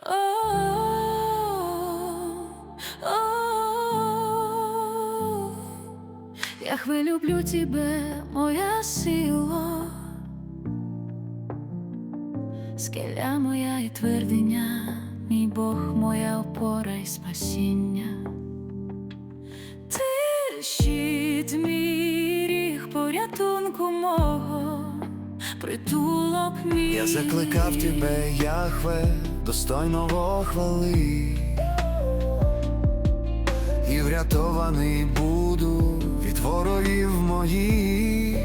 О, Я люблю тебе, моя сила, скеля моя і твердиня, мій Бог, моя опора і спасіння. Притулок мій. Я закликав тебе, Яхве, достойного хвали, і врятований буду від ворогів моїх.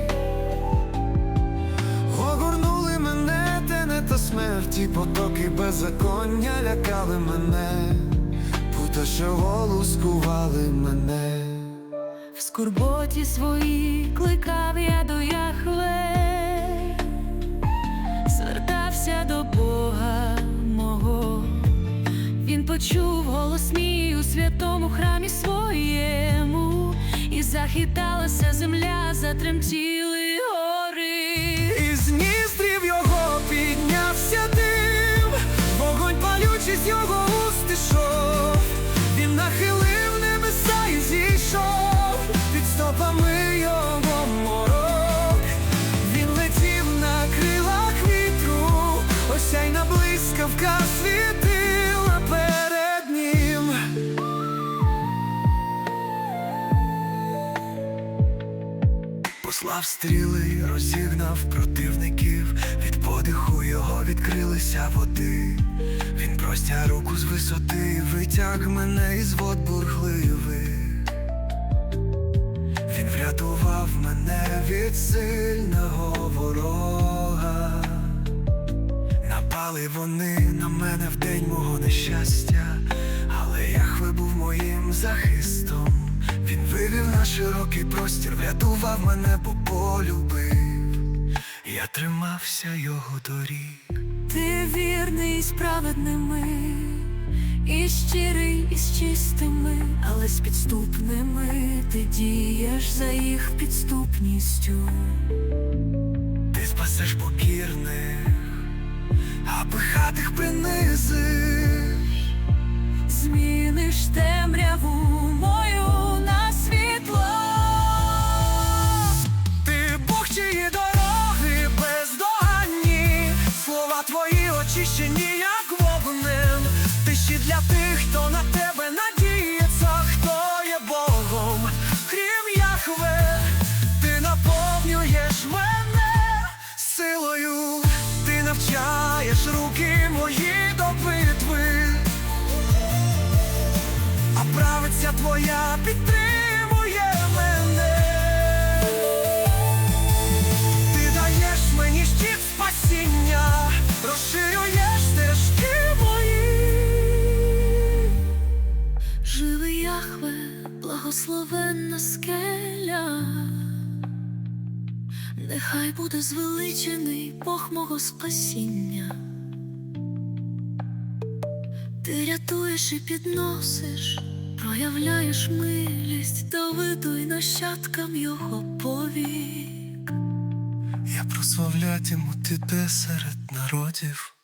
Огорнули мене, тене та смерті, потоки беззаконня лякали мене, Пута, що волускували мене. В скорботі своїй кликав я до Яхве, почув голос мій у святому храмі своєму, і захиталася земля, затремтіли гори. Із ніздрів його піднявся дим, вогонь палючий з його Послав стріли, розігнав противників, від подиху його відкрилися води. Він простяг руку з висоти, витяг мене із вод бурхливих. Він врятував мене від сильного ворога. Напали вони на мене в день мого нещастя, але Яхве був моїм захистом. Він вивів на широкий простір, врятував мене, бо полюбив. Я тримався його доріг. Ти вірний з праведними, і щирий із чистими, але з підступними ти дієш за їх підступністю. Ти спасеш покірних, а пихатих принизиш. Твої як вогнем. Ти ще для тих, хто на тебе надіється, хто є Богом, крім Яхве, ти наповнюєш мене силою, ти навчаєш руки мої до битви, а правиця твоя підтримує благословенна скеля. Нехай буде звеличений Бог мого спасіння. Ти рятуєш і підносиш, проявляєш милість Давиду й нащадкам його повік. Я прославлятиму тебе серед народів.